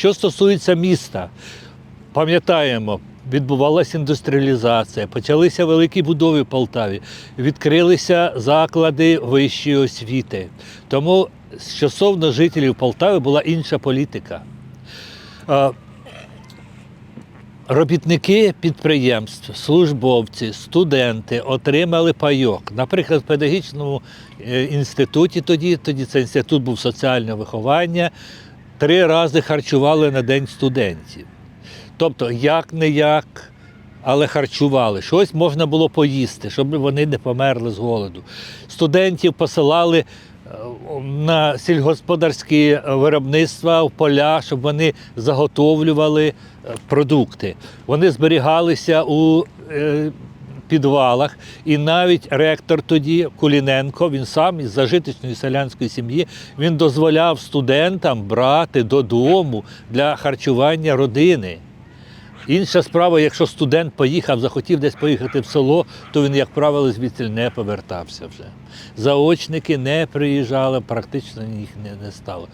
Що стосується міста, пам'ятаємо, відбувалася індустріалізація, почалися великі будови в Полтаві, відкрилися заклади вищої освіти. Тому стосовно жителів Полтави була інша політика. Робітники підприємств, службовці, студенти отримали пайок. Наприклад, в педагогічному е, інституті тоді, тоді це інститут був соціального виховання, три рази харчували на день студентів. Тобто, як не як, але харчували. Щось можна було поїсти, щоб вони не померли з голоду. Студентів посилали е, на сільгосподарські виробництва в поля, щоб вони заготовлювали е, продукти. Вони зберігалися у е, підвалах, і навіть ректор тоді, Куліненко, він сам із зажиточної селянської сім'ї, він дозволяв студентам брати додому для харчування родини. Інша справа, якщо студент поїхав, захотів десь поїхати в село, то він, як правило, звідси не повертався вже. Заочники не приїжджали, практично їх не, стало.